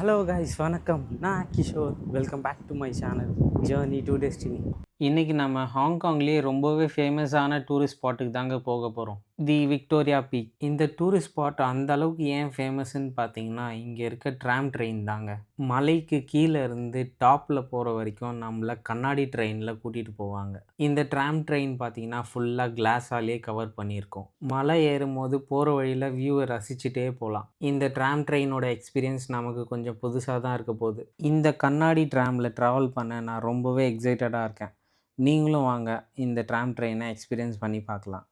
Hello guys வணக்கம். நான் Kishore. Welcome back to my channel journey to destiny இன்றைக்கி நம்ம ஹாங்காங்லேயே ரொம்பவே ஃபேமஸான டூரிஸ்ட் ஸ்பாட்டுக்கு தாங்க போக போகிறோம் தி விக்டோரியா பீக். இந்த டூரிஸ்ட் ஸ்பாட் அந்த அளவுக்கு ஏன் ஃபேமஸ்ன்னு பார்த்தீங்கன்னா இங்கே இருக்க ட்ராம் ட்ரெயின் தாங்க. மலைக்கு கீழே இருந்து டாப்பில் போகிற வரைக்கும் நம்மளை கண்ணாடி ட்ரெயினில் கூட்டிகிட்டு போவாங்க. இந்த ட்ராம் ட்ரெயின் பார்த்தீங்கன்னா ஃபுல்லாக கிளாஸாலேயே கவர் பண்ணியிருக்கோம். மலை ஏறும் போது போகிற வழியில் வியூவை ரசிச்சுட்டே போகலாம் இந்த ட்ராம் ட்ரெயினோட எக்ஸ்பீரியன்ஸ் நமக்கு கொஞ்சம் புதுசாக தான் இருக்க போகுது. இந்த கண்ணாடி ட்ராமில் ட்ராவல் பண்ண நான் ரொம்பவே எக்ஸைட்டடாக இருக்கேன். நீங்களும் வாங்க இந்த ட்ராம் ட்ரெயினை எக்ஸ்பீரியன்ஸ் பண்ணி பார்க்கலாம்.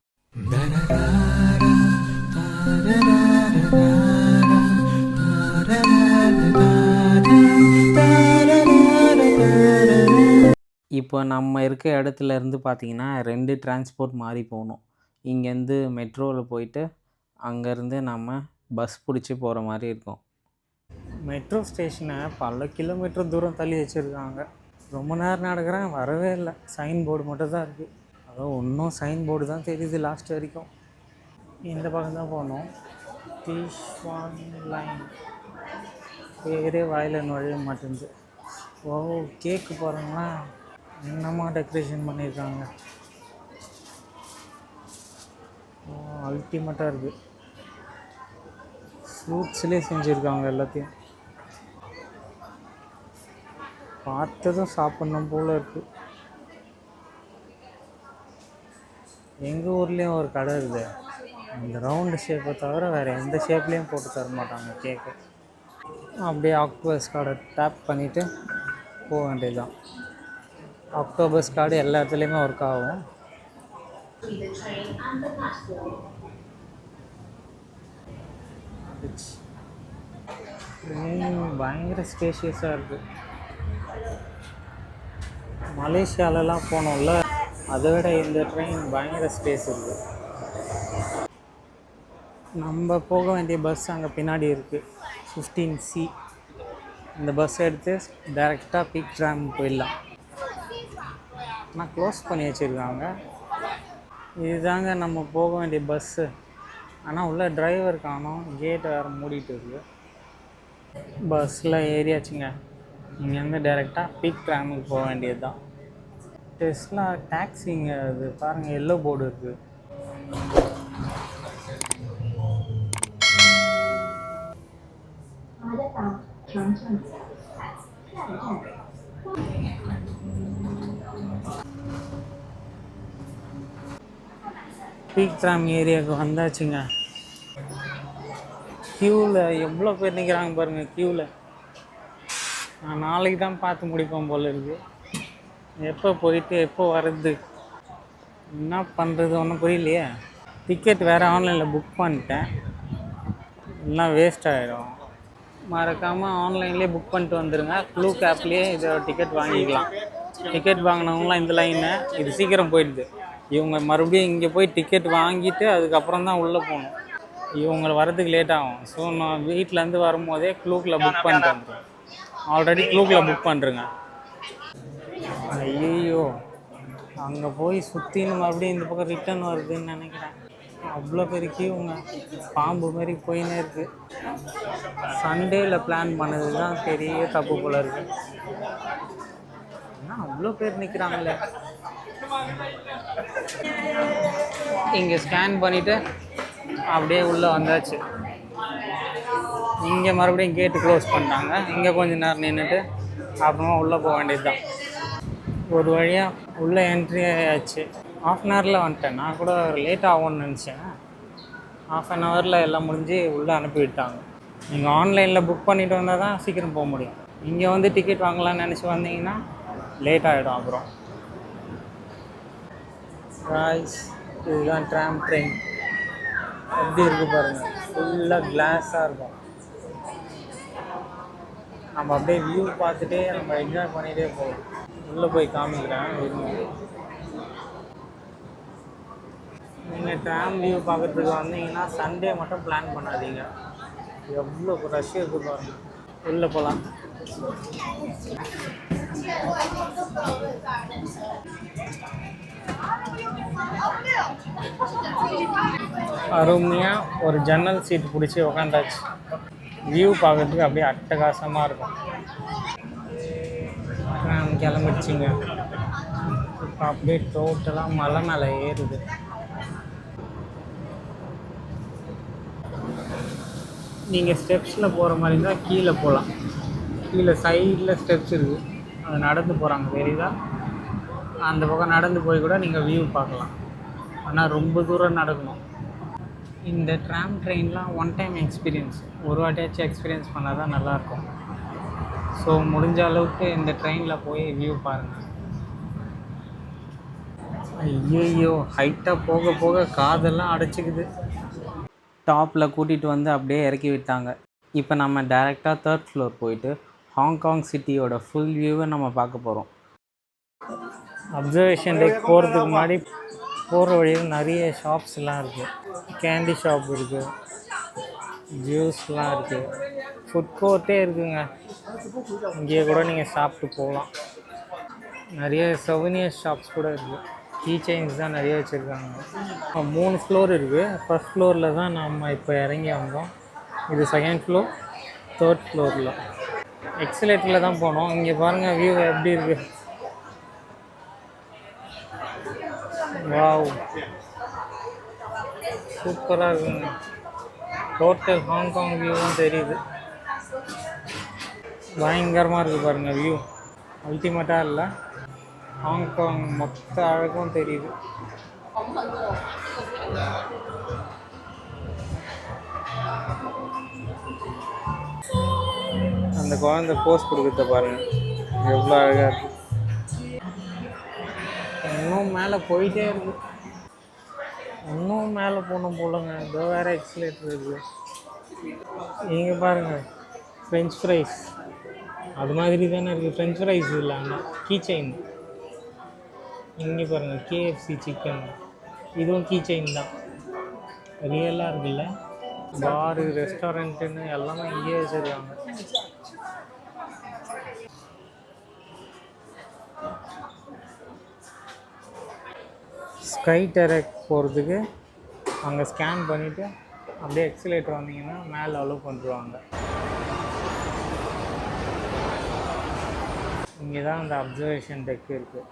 இப்போ நம்ம இருக்க இடத்துல இருந்து பார்த்தீங்கன்னா ரெண்டு டிரான்ஸ்போர்ட் மாறி போகணும். இங்கேருந்து மெட்ரோவில் போயிட்டு அங்கேருந்து நம்ம பஸ் பிடிச்சி போகிற மாதிரி இருக்கும். மெட்ரோ ஸ்டேஷனை பல கிலோமீட்டர் தூரம் தள்ளி வச்சுருக்காங்க. ரொம்ப நேரம் நடக்கிறேன் வரவே இல்லை. சைன் போர்டு மட்டும் தான் இருக்குது அதுவும் ஒன்றும் சைன் போர்டு தான் தெரியுது லாஸ்ட் வரைக்கும். இந்த பக்கம் தான் போனோம் தீஷ்வான் லைன் பேரே வாயில் நுழைய மாட்டேங்குது. ஓ கேக்கு பாருங்களா என்னமா டெக்கரேஷன் பண்ணியிருக்காங்க? அல்டிமேட்டாக இருக்குது ஃப்ரூட்ஸ்லேயே செஞ்சுருக்காங்க எல்லாத்தையும். பார்த்ததும் சாப்பிட்ணும் போல் இருக்குது எங்கள் ஊர்லேயும் ஒரு கடை இருக்குது. இந்த ரவுண்டு ஷேப்பை தவிர வேறு எந்த ஷேப்லேயும் போட்டு தர மாட்டாங்க கேக்கு அப்படியே ஆக்டோபஸ் கார்டை டேப் பண்ணிவிட்டு போக வேண்டியதுதான். ஆக்டோபஸ் கார்டு எல்லா இடத்துலையுமே ஒர்க் ஆகும். பயங்கர ஸ்பேஷியஸாக இருக்குது மலேசியாலலாம் போனோம்ல. அதை விட இந்த ட்ரெயின் பயங்கர ஸ்பேஸ் இருக்குது நம்ம போக வேண்டிய பஸ் அங்கே பின்னாடி இருக்குது ஃபிஃப்டீன் சி இந்த பஸ் எடுத்து டைரெக்டாக பீக் ட்ராம் போயிடலாம். ஆனால் க்ளோஸ் பண்ணி வச்சுருக்காங்க. இதுதாங்க நம்ம போக வேண்டிய பஸ்ஸு ஆனால் உள்ள டிரைவர் காணோம். கேட் வேறு மூடிட்டு இருக்கு. பஸ்ஸில் ஏறியாச்சுங்க. இங்கேருந்து டைரெக்டாக பீக் ட்ராமுக்கு போக வேண்டியது தான் டெஸ்ட்லா டாக்ஸிங்க அது பாருங்கள் எல்லோ போர்டு இருக்குது பீக் ட்ராம் ஏரியாவுக்கு வந்தாச்சுங்க. க்யூவில் எவ்வளோ பேர் நிற்கிறாங்க பாருங்கள் க்யூவில் நான் நாளைக்கு தான் பார்த்து முடிப்போம் போல இருக்குது எப்போ போயிட்டு எப்போ வர்றது? என்ன பண்ணுறது ஒன்றும் புரியலையே. டிக்கெட் வேறு ஆன்லைனில் புக் பண்ணிட்டேன். எல்லாம் வேஸ்ட் ஆகிடும் மறக்காமல் ஆன்லைன்லேயே புக் பண்ணிட்டு வந்துடுங்க க்ளூ கேப்லேயே இதோட டிக்கெட் வாங்கிக்கலாம். டிக்கெட் வாங்கினவங்களாம் இந்த லைனு இது சீக்கிரம் போயிடுது. இவங்க மறுபடியும் இங்கே போய் டிக்கெட் வாங்கிட்டு அதுக்கப்புறம் தான் உள்ளே போகணும். இவங்க வரதுக்கு லேட் ஆகும். ஸோ நான் வீட்டிலேருந்து வரும்போதே க்ளூக்கில் புக் பண்ணிட்டு வந்துடுவேன் ஆல்ரெடி க்ளூக்கில் புக் பண்ணுறேங்க ஐயோ அங்கே போய் சுற்றின்னு மறுபடியும் இந்த பக்கம் ரிட்டர்ன் வருதுன்னு நினைக்கிறேன். அவ்வளோ பெருக்கி கியூங்க பாம்பு மாதிரி போயின்னே இருக்கு. சண்டேயில் பிளான் பண்ணது தான் பெரிய தப்பு போல இருக்கு. ஏன்னா அவ்வளோ பேர் நிற்கிறாங்களே இங்கே ஸ்கேன் பண்ணிவிட்டு அப்படியே உள்ளே வந்தாச்சு. இங்கே மறுபடியும் கேட்டு க்ளோஸ் பண்ணிட்டாங்க. இங்கே கொஞ்சம் நேரம் நின்றுட்டு அப்புறமா உள்ளே போக வேண்டியது தான் ஒரு வழியாக உள்ளே என்ட்ரி ஆயாச்சு. ஆஃப் அன் ஹவரில் வந்துட்டேன். நான் கூட லேட் ஆகும்னு நினச்சேன். ஆஃப் அன் ஹவரில் எல்லாம் முடிஞ்சு உள்ளே அனுப்பிவிட்டாங்க நீங்கள் ஆன்லைனில் புக் பண்ணிட்டு வந்தால் தான் சீக்கிரம் போக முடியும். இங்கே வந்து டிக்கெட் வாங்கலாம்னு நினச்சி வந்தீங்கன்னா லேட் ஆகிடும் அப்புறம். ராய்ஸ் இதுதான் ட்ராம் ட்ரெயின் எப்படி இருக்குது பாருங்கள் ஃபுல்லாக கிளாஸாக இருக்கும். நம்ம அப்படியே வியூ பார்த்துட்டே நம்ம என்ஜாய் பண்ணிகிட்டே போகலாம் உள்ளே போய் காமிக்கிறேன் நீங்கள் டேம் வியூ பார்க்குறதுக்கு வந்தீங்கன்னா சண்டே மட்டும் பிளான் பண்ணாதீங்க. எவ்வளோ ரஷ் இருக்குது பாருங்க. உள்ளே போகலாம் அருமையாக ஒரு ஜன்னல் சீட் பிடிச்சி உக்காந்தாச்சு. வியூ பார்க்கறதுக்கு அப்படியே அட்டகாசமாக இருக்கும். கிளம்பிடுச்சிங்க. இப்போ அப்படியே டோட்டலாக மலை மேலே ஏறுது. நீங்கள் ஸ்டெப்ஸில் போகிற மாதிரி இருந்தால் கீழே போகலாம் கீழே சைடில் ஸ்டெப்ஸ் இருக்குது அது நடந்து போகிறாங்க தெரியுதா? அந்த பக்கம் நடந்து போய் கூட நீங்கள் வியூ பார்க்கலாம். ஆனால் ரொம்ப தூரம் நடக்கணும். இந்த ட்ராம் ட்ரெயின்லாம் ஒன் டைம் எக்ஸ்பீரியன்ஸ் ஒரு வாட்டியாச்சும் எக்ஸ்பீரியன்ஸ் பண்ணால் தான் நல்லாயிருக்கும். ஸோ முடிஞ்ச அளவுக்கு இந்த ட்ரெயினில் போய் வியூ பாருங்கள் ஐயோ ஹைட்டாக போக போக காதெல்லாம் அடைச்சிக்குது. டாப்பில் கூட்டிகிட்டு வந்து அப்படியே இறக்கி விட்டாங்க. இப்போ நம்ம டேரெக்டாக தேர்ட் ஃப்ளோர் போயிட்டு ஹாங்காங் சிட்டியோட ஃபுல் வியூவை நம்ம பார்க்க போகிறோம் அப்சர்வேஷன் டேக் போகிறதுக்கு முன்னாடி போகிற வழியில் நிறைய ஷாப்ஸ்லாம் இருக்குது கேண்டி ஷாப் இருக்குது ஜூஸ்லாம் இருக்குது ஃபுட் கோர்ட்டே இருக்குங்க. இங்கேயே கூட நீங்கள் சாப்பிட்டு போகலாம். நிறைய சவுனியர் ஷாப்ஸ் கூட இருக்குது கீ செயின்ஸ் தான் நிறைய வச்சுருக்காங்க. மூணு ஃப்ளோர் இருக்குது ஃபஸ்ட் ஃப்ளோரில் தான் நம்ம இப்போ இறங்கி வந்தோம். இது செகண்ட் ஃப்ளோர் தேர்ட் ஃப்ளோரில் எக்ஸலேட்டரில் தான் போனோம். இங்கே பாருங்கள் வியூ எப்படி இருக்குது வாவ் சூப்பராக இருக்குங்க. டோட்டல் ஹாங்காங் வியூவும் தெரியுது. பயங்கரமாக இருக்குது பாருங்கள் வியூ அல்டிமேட்டாக இல்லை. ஹாங்காங் மொத்த அழகும் தெரியுது. அந்த குழந்தை போஸ் கொடுக்குறத பாருங்க. எவ்வளோ அழகாக இருக்கு. இன்னும் மேலே போயிட்டே இருக்கு. இன்னும் மேலே போகணும் போலங்க. இதோ வேறு எக்ஸலேட்டர் இருக்குது இங்கே பாருங்க. ஃப்ரெஞ்ச் ஃப்ரைஸ் அது மாதிரி தானே இருக்குது ஃப்ரெஞ்ச் ஃப்ரைஸ் இல்லை ஆனால் கீ செயின் இங்கே பாருங்கள் கேஎஃப்சி சிக்கன் இதுவும் கீ செயின் தான். ரியலாக இருக்குல்ல? பாரு ரெஸ்டாரண்ட்டுன்னு எல்லாமே இங்கேயே வச்சுருக்காங்க. ஸ்கை டெரக் போகிறதுக்கு அங்கே ஸ்கேன் பண்ணிவிட்டு அப்படியே எக்ஸலேட்டர் வந்தீங்கன்னா மேலே அலோவ் பண்ணிடுவாங்க. இங்கே தான் அந்த அப்சர்வேஷன் டெக் இருக்குது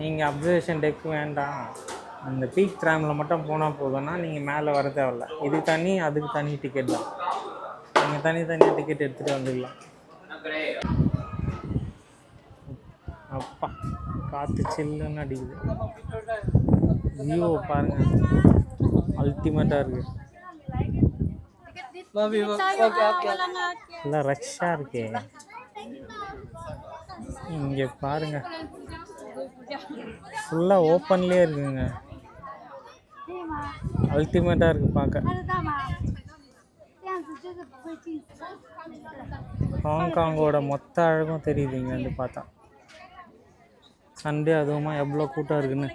நீங்கள் அப்சர்வேஷன் டெக் வேண்டாம். அந்த பீக் ட்ராமில் மட்டும் போனால் போதும்னா நீங்கள் மேலே வர தேவையில்ல. இது தனி அதுக்கு தனி டிக்கெட் தான். நீங்கள் தனி தனியாக டிக்கெட் எடுத்துகிட்டு வந்துடலாம். அப்பா காற்று சில்லுன்னு அடிக்குது. வியூ பாருங்க. அல்டிமேட்டாக இருக்கு. எல்லாம் ரஷ்ஷாக இருக்கே. இங்கே பாருங்க. ஃபுல்லாக ஓப்பன்லேயே இருக்குங்க. அல்டிமேட்டாக இருக்கு பார்க்க ஹாங்காங்கோட மொத்த அழகும் தெரியுதுங்க வந்து பார்த்தா. சண்டே அதுவுமா எவ்வளோ கூட்டம் இருக்குன்னு.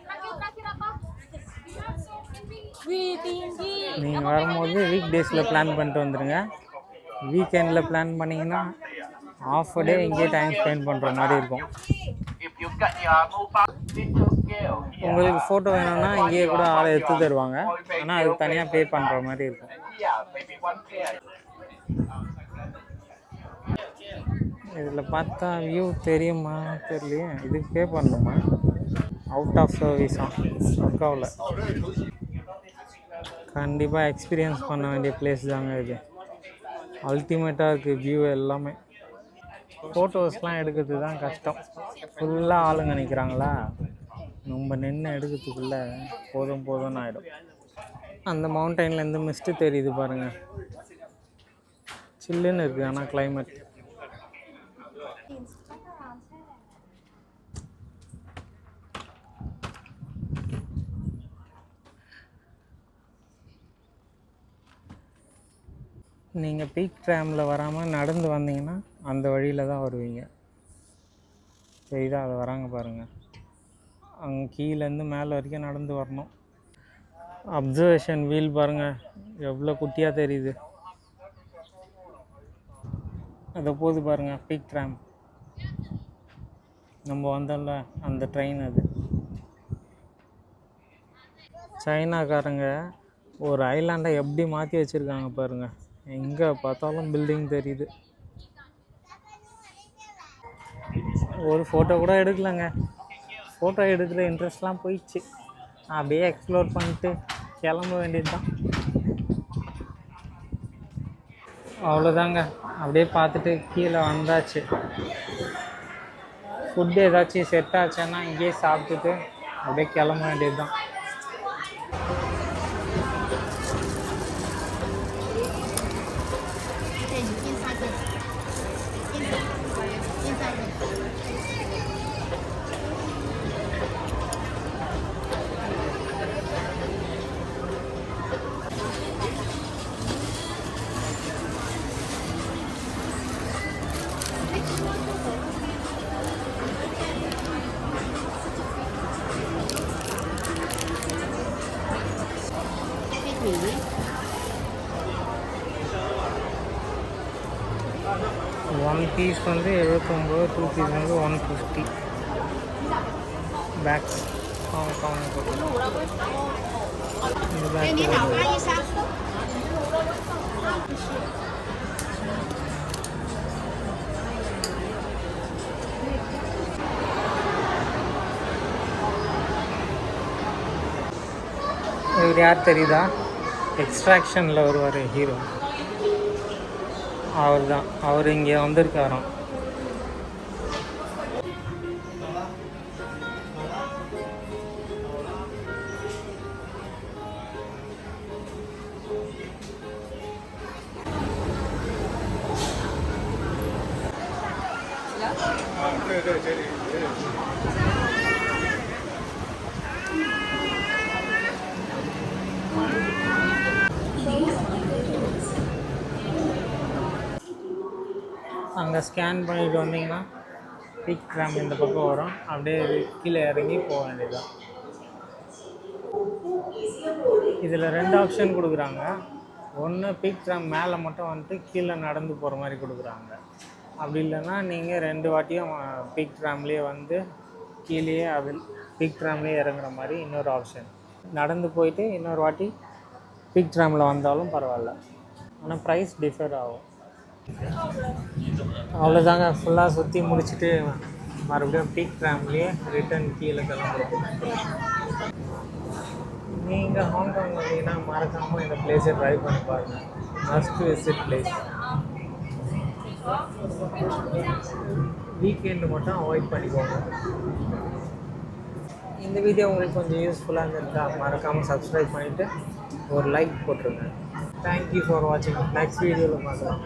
நீங்கள் வரும்போது வீக் டேஸில் பிளான் பண்ணிட்டு வந்துடுங்க வீக்கெண்டில் பிளான் பண்ணிங்கன்னா ஆஃப் டே இங்கேயே டைம் ஸ்பெண்ட் பண்ணுற மாதிரி இருக்கும். உங்களுக்கு ஃபோட்டோ வேணும்னா இங்கேயே கூட ஆளை எடுத்து தருவாங்க. ஆனால் அதுக்கு தனியாக பே பண்ணுற மாதிரி இருக்கும். இதில் பார்த்தா வியூ தெரியுமா? தெரியலையே. இதுக்கு பே பண்ணணுமா? அவுட் ஆஃப் சர்வீஸா ஆகல கண்டிப்பாக எக்ஸ்பீரியன்ஸ் பண்ண வேண்டிய பிளேஸ் தாங்க இது. அல்டிமேட்டாக இருக்குது வியூ எல்லாமே. ஃபோட்டோஸ்லாம் எடுக்கிறது தான் கஷ்டம். ஃபுல்லாக ஆளுங்க நிற்கிறாங்களா நம்ம நின்று எடுக்கிறதுக்குள்ளே போதும் போதும்னு ஆகிடும் அந்த மவுண்டன்லேருந்து மிஸ்ட்டு தெரியுது பாருங்கள் சில்லுன்னு இருக்குது ஆனால் கிளைமேட் நீங்கள் பீக் ட்ராமில் வராமல் நடந்து வந்தீங்கன்னா அந்த வழியில் தான் வருவீங்க. சரிதா அது வராங்க பாருங்கள் அங்கே கீழேருந்து மேலே வரைக்கும் நடந்து வரணும். அப்சர்வேஷன் வீல் பாருங்கள் எவ்வளோ குட்டியாக தெரியுது. அதை போது பாருங்கள் பீக் ட்ராம் நம்ம வந்தோம்ல அந்த ட்ரெயின் அது. சைனாக்காரங்க ஒரு ஐலாண்டை எப்படி மாற்றி வச்சுருக்காங்க பாருங்கள் எங்கே பார்த்தாலும் பில்டிங் தெரியுது. ஒரு ஃபோட்டோ கூட எடுக்கலங்க. ஃபோட்டோ எடுக்கிற இன்ட்ரெஸ்ட்லாம் போயிடுச்சு. அப்படியே எக்ஸ்ப்ளோர் பண்ணிட்டு கிளம்ப வேண்டியது தான் அவ்வளோதாங்க அப்படியே பார்த்துட்டு கீழே வந்தாச்சு. ஃபுட்டு ஏதாச்சும் செட் ஆச்சுன்னா இங்கேயே சாப்பிட்டுட்டு அப்படியே கிளம்ப வேண்டியது தான் பீஸ் வந்து எழுபத்தொம்போது டூ பீஸ் வந்து one fifty bags Hong Kong இந்த பேக் இவர் யார் தெரியுதா எக்ஸ்ட்ராக்ஷனில் வருவார் ஹீரோ அவர் தான் அவர் இங்கே வந்திருக்காராம். அங்கே ஸ்கேன் பண்ணிட்டு வந்தீங்கன்னா பிக் கிராம் இந்த பக்கம் வரும். அப்படியே கீழே இறங்கி போக வேண்டியதுதான். இதில் ரெண்டு ஆப்ஷன் கொடுக்குறாங்க. ஒன்று பிக் கிராம் மேலே மட்டும் வந்துட்டு கீழே நடந்து போகிற மாதிரி கொடுக்குறாங்க. அப்படி இல்லைன்னா நீங்கள் ரெண்டு வாட்டியும் பிக் ட்ராம்லேயே வந்து கீழேயே அது பிக் ட்ராம்லேயே இறங்குற மாதிரி இன்னொரு ஆப்ஷன் நடந்து போயிட்டு இன்னொரு வாட்டி பிக் ட்ராமில் வந்தாலும் பரவாயில்ல. ஆனால் ப்ரைஸ் டிஃபர் ஆகும். அவ்வளோதாங்க ஃபுல்லாக சுற்றி முடிச்சுட்டு மறுபடியும் பீக் ட்ராம்லேயே ரிட்டர்ன் கீழே கிளம்புறோம். நீங்கள் ஹாங்காங் வந்தீங்கன்னா மறக்காமல் இந்த பிளேஸை ட்ரை பண்ணி பாருங்கள் மஸ்ட் விசிட் பிளேஸ் வீக்கெண்டு மட்டும் அவாய்ட் பண்ணிக்கோங்க. இந்த வீடியோ உங்களுக்கு கொஞ்சம் யூஸ்ஃபுல்லாக இருந்திருக்கா மறக்காமல் சப்ஸ்கிரைப் பண்ணிவிட்டு ஒரு லைக் போட்டுருங்க. தேங்க்யூ ஃபார் வாட்சிங் நெக்ஸ்ட் வீடியோவில் பார்க்கலாம்.